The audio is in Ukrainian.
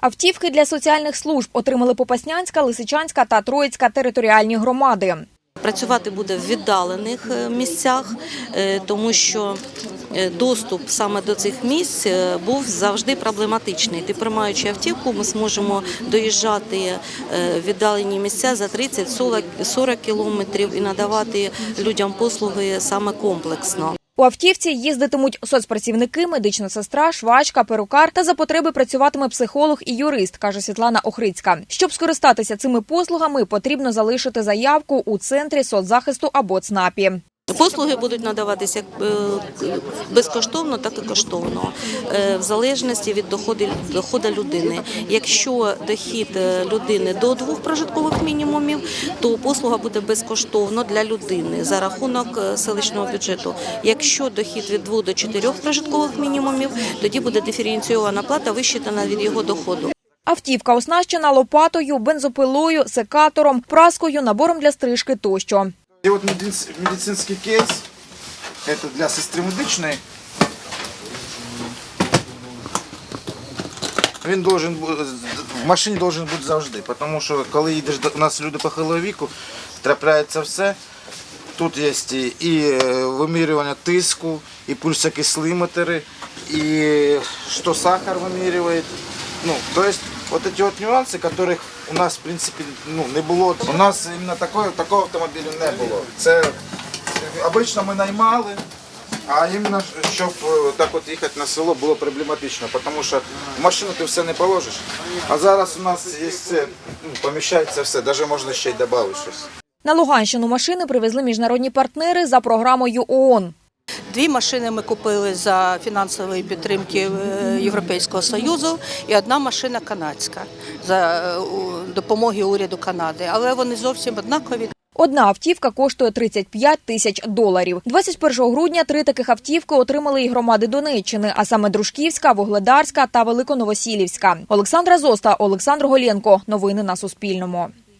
Автівки для соціальних служб отримали Попаснянська, Лисичанська та Троїцька територіальні громади. Працювати буде в віддалених е, місцях, е, тому що е, доступ саме до цих місць був завжди проблематичний. Ти приймаючи автівку, ми зможемо доїжджати в віддалені місця за 30-40 кілометрів і надавати людям послуги саме комплексно. У автівці їздитимуть соцпрацівники, медична сестра, швачка, перукар та за потреби працюватиме психолог і юрист, каже Світлана Охрицька. Щоб скористатися цими послугами, потрібно залишити заявку у центрі соцзахисту або ЦНАПі. Послуги будуть надаватися як е, безкоштовно, так і коштовно, е, в залежності від доходу, людини. Якщо дохід е, людини до двох прожиткових мінімумів, то послуга буде безкоштовно для людини за рахунок селищного бюджету. Якщо дохід від двох до чотирьох прожиткових мінімумів, тоді буде диференційована плата вищитана від його доходу. Автівка оснащена лопатою, бензопилою, секатором, праскою, набором для стрижки тощо. І от медиц- медицинський кейс, це для сестри медичної. Він должен бу- в машині должен бути завжди, тому що коли їдеш до у нас люди похилого віку, трапляється все. Тут є і, і е, вимірювання тиску, і пульсокислиметри, і що сахар вимірює. Ну, то есть вот эти вот нюанси, которых у нас, в принципі, ну, не було. У нас іменно такого, такого автомобіля не було. Це обично ми наймали, а іменно щоб е, так от їхати на село було проблематично, тому що в машину ти все не положиш. А зараз у нас є все, ну, поміщається все, навіть можна ще й додати щось. На Луганщину машини привезли міжнародні партнери за програмою ООН. Дві машини ми купили за фінансової підтримки е, Європейського Союзу і одна машина канадська за е, допомоги уряду Канади. Але вони зовсім однакові. Одна автівка коштує 35 тисяч доларів. 21 грудня три таких автівки отримали і громади Донеччини, а саме Дружківська, Вогледарська та Великоновосілівська. Олександра Зоста, Олександр Голєнко. Новини на Суспільному.